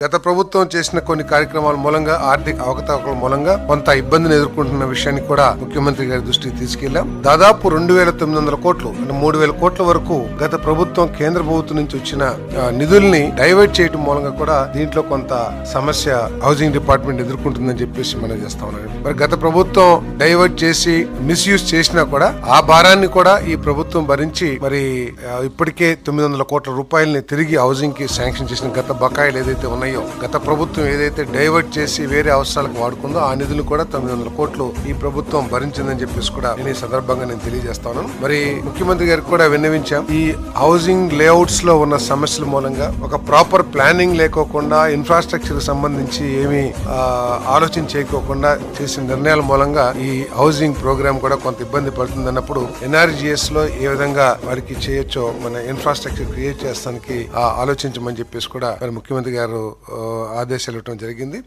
గత ప్రభుత్వం చేసిన కొన్ని కార్యక్రమాల మూలంగా ఆర్థిక అవకతవకల మూలంగా కొంత ఇబ్బందిని ఎదుర్కొంటున్న విషయాన్ని కూడా ముఖ్యమంత్రి గారి దృష్టికి తీసుకెళ్ళాం దాదాపు రెండు వేల తొమ్మిది వందల కోట్లు అంటే మూడు వేల కోట్ల వరకు గత ప్రభుత్వం కేంద్ర ప్రభుత్వం నుంచి వచ్చిన నిధుల్ని డైవర్ట్ చేయడం మూలంగా కూడా దీంట్లో కొంత సమస్య హౌసింగ్ డిపార్ట్మెంట్ ఎదుర్కొంటుందని చెప్పేసి మనం చేస్తా ఉన్నాం. మరి గత ప్రభుత్వం డైవర్ట్ చేసి మిస్యూజ్ చేసినా కూడా ఆ భారాన్ని కూడా ఈ ప్రభుత్వం భరించి మరి ఇప్పటికే తొమ్మిది వందల కోట్ల రూపాయలని తిరిగి హౌసింగ్కి శాంక్షన్ చేసిన గత బకాయిలు ఏదైతే ఉన్నాయి గత ప్రభుత్వం ఏదైతే డైవర్ట్ చేసి వేరే అవసరాలకు వాడుకుందో ఆ నిధులు కూడా తొమ్మిది వందల కోట్లు ఈ ప్రభుత్వం భరించిందని చెప్పేసి కూడా నేను ఈ సందర్భంగా నేను తెలియజేస్తాను మరి ముఖ్యమంత్రి గారికి కూడా విన్నవించాం. ఈ హౌసింగ్ లేఅవుట్స్లో ఉన్న సమస్యల మూలంగా ఒక ప్రాపర్ ప్లానింగ్ లేకోకుండా ఇన్ఫ్రాస్ట్రక్చర్ సంబంధించి ఏమి ఆలోచన చేయకోకుండా చేసిన నిర్ణయాల మూలంగా ఈ హౌసింగ్ ప్రోగ్రామ్ కూడా కొంత ఇబ్బంది పడుతుంది అన్నప్పుడు ఎన్ఆర్జిఎస్లో ఏ విధంగా వారికి చేయొచ్చో మన ఇన్ఫ్రాస్ట్రక్చర్ క్రియేట్ చేస్తానికి ఆ, ఆలోచించమని చెప్పేసి కూడా మరి ముఖ్యమంత్రి గారు ఆదేశాలు ఇవ్వడం జరిగింది.